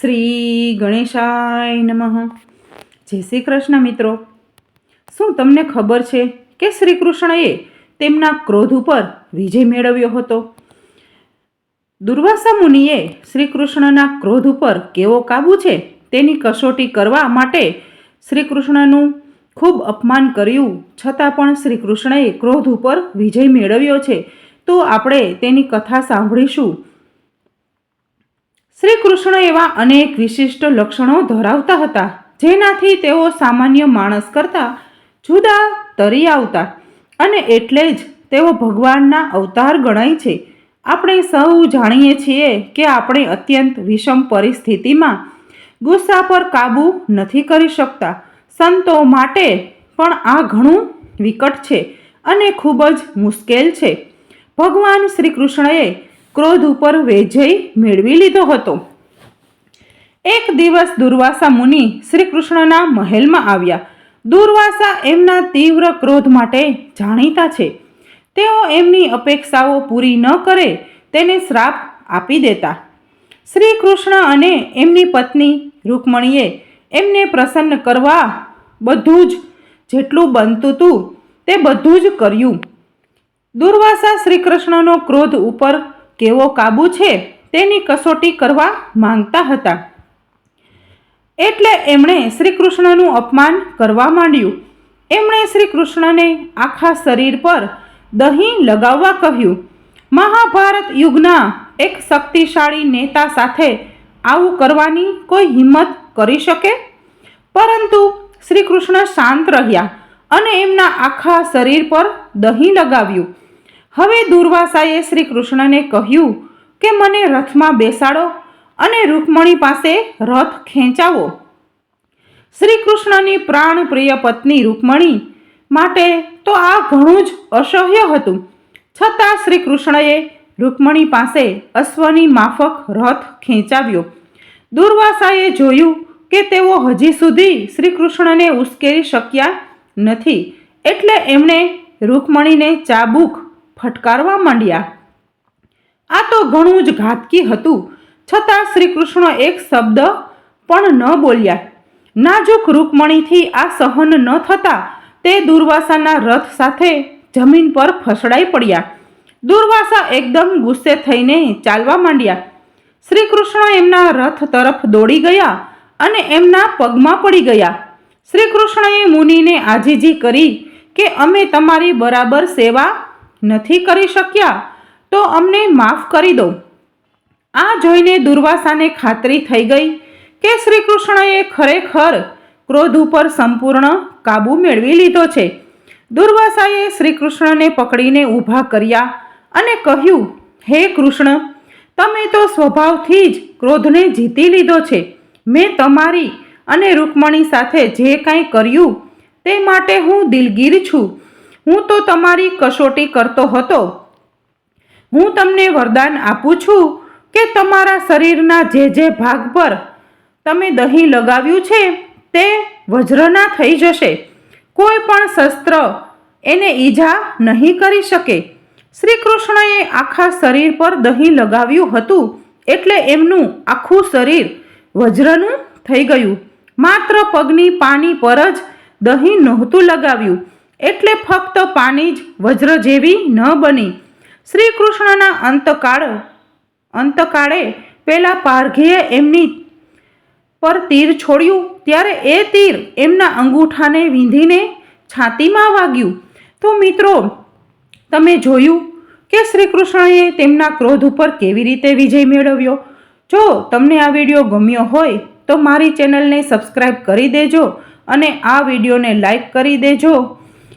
શ્રી ગણેશાય નમઃ. જય શ્રી કૃષ્ણ મિત્રો. શું તમને ખબર છે કે શ્રી કૃષ્ણએ તેમના ક્રોધ ઉપર વિજય મેળવ્યો હતો? દુર્વાસા મુનિએ શ્રી કૃષ્ણના ક્રોધ ઉપર કેવો કાબુ છે તેની કસોટી કરવા માટે શ્રી કૃષ્ણનું ખૂબ અપમાન કર્યું. છતાં પણ શ્રી કૃષ્ણએ ક્રોધ ઉપર વિજય મેળવ્યો છે. તો આપણે તેની કથા સાંભળીશું. શ્રી કૃષ્ણ એવા અનેક વિશિષ્ટ લક્ષણો ધરાવતા હતા, જેનાથી તેઓ સામાન્ય માણસ કરતાં જુદા તરી આવતા અને એટલે જ તેઓ ભગવાનના અવતાર ગણાય છે. આપણે સૌ જાણીએ છીએ કે આપણે અત્યંત વિષમ પરિસ્થિતિમાં ગુસ્સા પર કાબૂ નથી કરી શકતા. સંતો માટે પણ આ ઘણું વિકટ છે અને ખૂબ જ મુશ્કેલ છે. ભગવાન શ્રી કૃષ્ણએ ક્રોધ ઉપર વેજય મેળવી લીધો હતો. એક દિવસ દુર્વાસા મુનિ શ્રી કૃષ્ણના મહેલમાં આવ્યા. દુર્વાસા એમના તીવ્ર ક્રોધ માટે જાણીતા છે. તેઓ એમની અપેક્ષાઓ પૂરી ન કરે તેને શ્રાપ આપી દેતા. શ્રી કૃષ્ણ અને એમની પત્ની રૂકમણીએ એમને પ્રસન્ન કરવા બધું જ જેટલું બનતું હતું તે બધું જ કર્યું. દુર્વાસા શ્રી કૃષ્ણનો ક્રોધ ઉપર કેવો કાબુ છે તેની કસોટી કરવા માંગતા હતા. એટલે એમણે શ્રી કૃષ્ણનું અપમાન કરવા માંડ્યું. એમણે શ્રી કૃષ્ણને આખા શરીર પર દહીં લગાવવા કહ્યું, મહાભારત યુગના એક શક્તિશાળી નેતા સાથે આવું કરવાની કોઈ હિંમત કરી શકે? પરંતુ શ્રી કૃષ્ણ શાંત રહ્યા અને એમના આખા શરીર પર દહીં લગાવ્યું. હવે દુર્વાસાએ શ્રી કૃષ્ણને કહ્યું કે મને રથમાં બેસાડો અને રૂકમણી પાસે રથ ખેંચાવો. શ્રી કૃષ્ણની પ્રાણપ્રિય પત્ની રૂકમણી માટે તો આ ઘણું જ અસહ્ય હતું. છતાં શ્રી કૃષ્ણએ રૂકમણી પાસે અશ્વની માફક રથ ખેંચાવ્યો. દુર્વાસાએ જોયું કે તેઓ હજી સુધી શ્રી કૃષ્ણને ઉશ્કેરી શક્યા નથી. એટલે એમણે રૂકમણીને ચાબુક ફટકારવા માંડ્યા. આ તો ઘણું જ ઘાતકી હતું, છતાં શ્રી કૃષ્ણ એક શબ્દ પણ ન બોલ્યા. નાજુક રૂકમણીથી આ સહન ન થતા તે દુર્વાસાના રથ સાથે જમીન પર ફસડાઈ પડ્યા. દુર્વાસા એકદમ ગુસ્સે થઈને ચાલવા માંડ્યા. શ્રી કૃષ્ણ એમના રથ તરફ દોડી ગયા અને એમના પગમાં પડી ગયા. શ્રી કૃષ્ણએ મુનિને આજીજી કરી કે અમે તમારી બરાબર સેવા નથી કરી શક્યા, તો અમને માફ કરી દો. આ જોઈને દુર્વાસાને ખાતરી થઈ ગઈ કે શ્રી કૃષ્ણએ ખરેખર ક્રોધ ઉપર સંપૂર્ણ કાબુ મેળવી લીધો છે. દુર્વાસાએ શ્રી કૃષ્ણને પકડીને ઊભા કર્યા અને કહ્યું, હે કૃષ્ણ, તમે તો સ્વભાવથી જ ક્રોધને જીતી લીધો છે. મેં તમારી અને રૂકમણી સાથે જે કાંઈ કર્યું તે માટે હું દિલગીર છું. હું તો તમારી કસોટી કરતો હતો. હું તમને વરદાન આપું છું કે તમારા શરીરના જે જે ભાગ પર તમે દહીં લગાવ્યું છે તે વજ્રના થઈ જશે. કોઈ પણ શસ્ત્ર એને ઈજા નહીં કરી શકે. શ્રી કૃષ્ણએ આખા શરીર પર દહીં લગાવ્યું હતું એટલે એમનું આખું શરીર વજ્રનું થઈ ગયું. માત્ર પગની પાની પર જ દહીં નહોતું લગાવ્યું. એટલે ફક્ત પાણી જ વજ્ર જેવી ન બની. શ્રી કૃષ્ણના અંતકાળ, અંતકાળે પેલા પારઘીએ એમની પર તીર છોડ્યું, ત્યારે એ તીર એમના અંગૂઠાને વીંધીને છાતીમાં વાગ્યું. તો મિત્રો, તમે જોયું કે શ્રી કૃષ્ણએ તેમના ક્રોધ ઉપર કેવી રીતે વિજય મેળવ્યો? જો તમને આ વીડિયો ગમ્યો હોય, તો મારી ચેનલને સબસ્ક્રાઈબ કરી દેજો અને આ વિડીયોને લાઈક કરી દેજો.